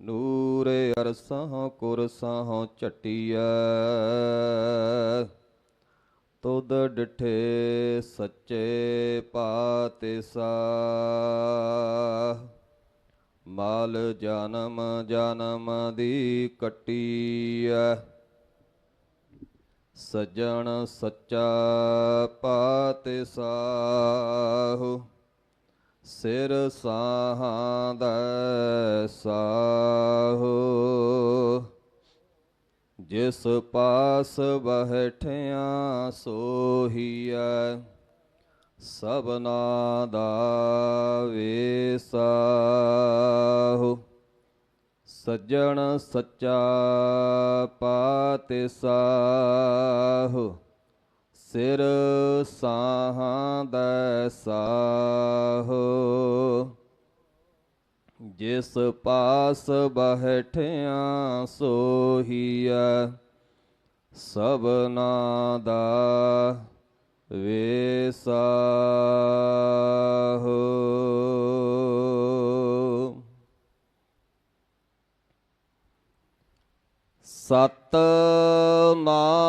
ਨੂਰੇ ਅਰਸਹ ਕੁਰਸਹ ਝਟਿਐ। ਤੁਧ ਡਿਠੇ ਸੱਚੇ ਪਾਤਿਸਾ। ਮਾਲ ਜਨਮ ਜਨਮ ਦੀ ਕਟੀਐ। ਸਜਣ ਸੱਚਾ ਪਾਤਿਸਾਹੁ। ਸਿਰ ਸਾਹਾਂ ਦਾ ਜਿਸ ਪਾਸ ਬਹਿਠਿਆ ਸੋਹੀਐ ਸਭਨਾ ਦਾ ਵੇਸਾਹੁ। ਸੱਜਣ ਸੱਚਾ ਪਾਤਿਸਾਹੁ ਸਿਰ ਸਾਹਾਂ ਦਾ ਜਿਸ ਪਾਸ ਬਹਿਠਿਆ ਸੋਹੀਐ ਸਭਨਾ ਦਾ ਵੇਸਾਹੁ ਸਤ ਨਾਮ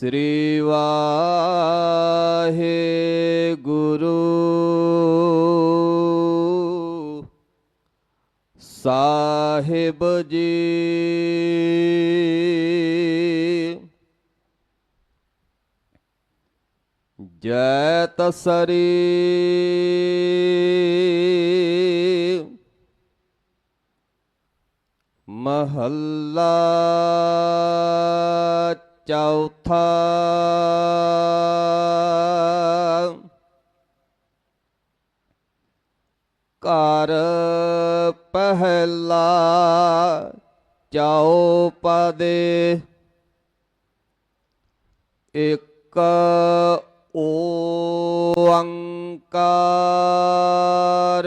ਸ੍ਰੀ ਵਾਹਿਗੁਰੂ। ਸਾਹਿਬ ਜੀ। ਜੈ ਤਸਰੀ। ਮਹੱਲਾ। ਚੌਥਾ ਘਰ ਪਹਿਲਾ ਚੌਪਦੇ ਇਕ ਓੰਕਾਰ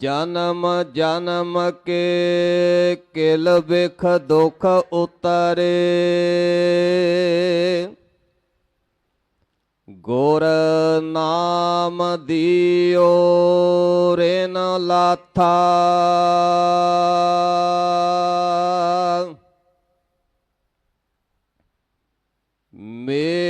ਜਨਮ ਜਨਮ ਕੇ ਕਿਲ ਬਿਖ ਦੁਖ ਉਤਰੇ। ਗੁਰ ਨਾਮ ਦਿਓ ਰੇਨ ਲਾਥਾ। ਮੇ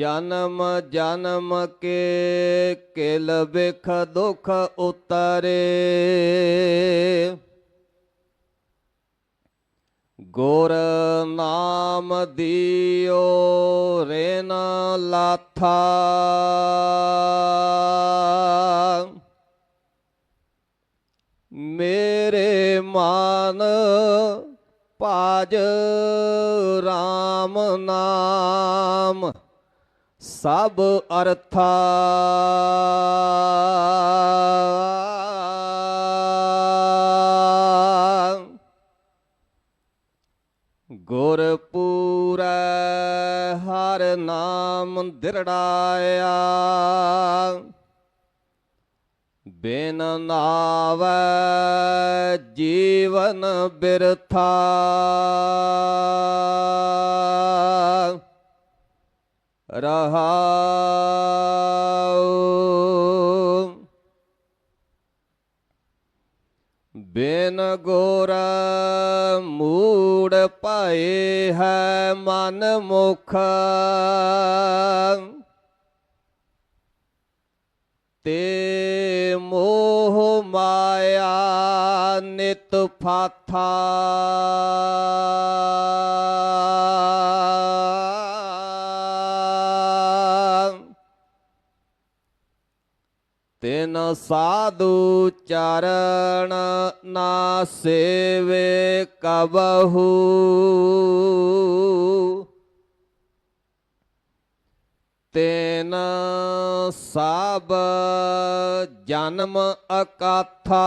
ਜਨਮ ਜਨਮ ਕੇ ਕਿਲ ਬਿਖ ਦੁਖ ਉਤਰੇ। ਗੁਰ ਨਾਮ ਦਿਓ ਰੇਨ ਲਾਥਾ। ਮੇਰੇ ਮਾਨ ਪਾਜ RAM ਨਾਮ। ਸਭ ਅਰਥਾ ਗੁਰਪੂਰ ਹਰ ਨਾਮ ਦਿਰੜਾਇਆ। ਬਿਨ ਨਾਵੈ ਜੀਵਨ ਬਿਰਥਾ। ਰਹਾਉ। ਬਿਨ ਗੁਰ ਮੂੜ ਭਏ ਹੈ ਮਨ ਮੁਖ। ਤੇ ਮੋਹ ਮਾਇਆ ਨਿਤ ਫਾਥਾ। ਤਿਨ ਸਾਧੂ ਚਰਨ ਨਾ ਸੇਵੇ ਕਬਹੂ। ਤੇਨ ਸਭ ਜਨਮ ਅਕਾਥਾ।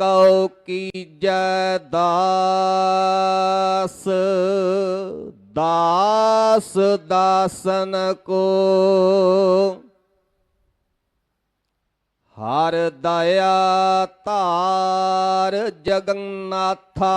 ਮੋਕਉ ਕੀਜੈ ਦਾਸ? ਦਾਸ ਦਾਸਨ ਕੋ ਹਰ ਦਇਆ ਧਾਰ ਜਗਨਨਾਥਾ।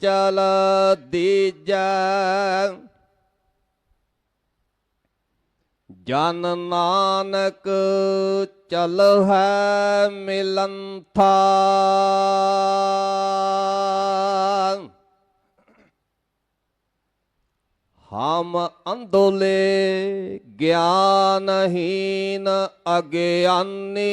ਚਲ ਦੀਜੈ। ਜਨ ਨਾਨਕ ਚਲ ਹੈ ਮਿਲੰਥਾ। ਹਮ ਅੰਦੋਲੇ ਗਿਆਨਹੀਨ ਅਗਿਆਨੀ।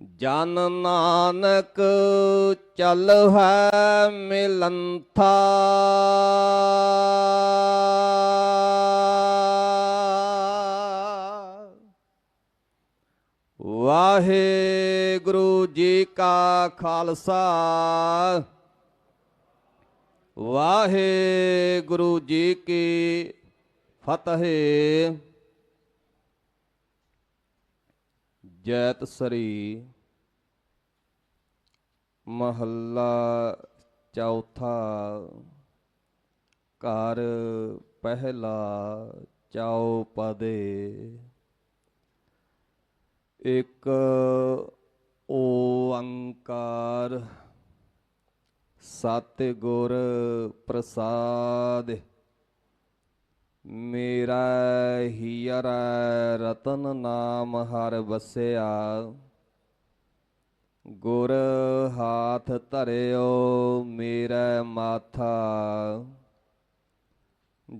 ਜਨ ਨਾਨਕ ਚਲ ਹੈ ਮਿਲੰਥਾ। ਵਾਹਿਗੁਰੂ ਜੀ ਕਾ ਖਾਲਸਾ। ਵਾਹਿਗੁਰੂ ਜੀ ਕੀ ਫਤਿਹ। ਜੈਤ ਸਰੀ ਮਹੱਲਾ ਚੌਥਾ ਘਰ ਪਹਿਲਾ ਚੌਪਦੇ। ਇੱਕ ਓੰਕਾਰ ਸਤਿਗੁਰ ਪ੍ਰਸਾਦ ਮੇਰਾ ਹੀਰ ਰਤਨ ਨਾਮ ਹਰ ਵਸਿਆ। ਗੁਰ ਹਾਥ ਧਰਿਓ ਮੇਰਾ ਮਾਥਾ।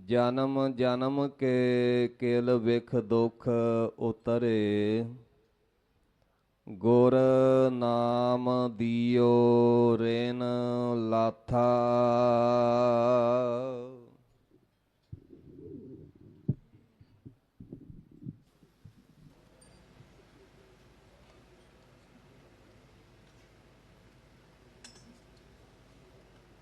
ਜਨਮ ਜਨਮ ਕੇ ਕਿਲ ਵਿਖ ਦੁਖ ਉਤਰੇ। ਗੁਰ ਨਾਮ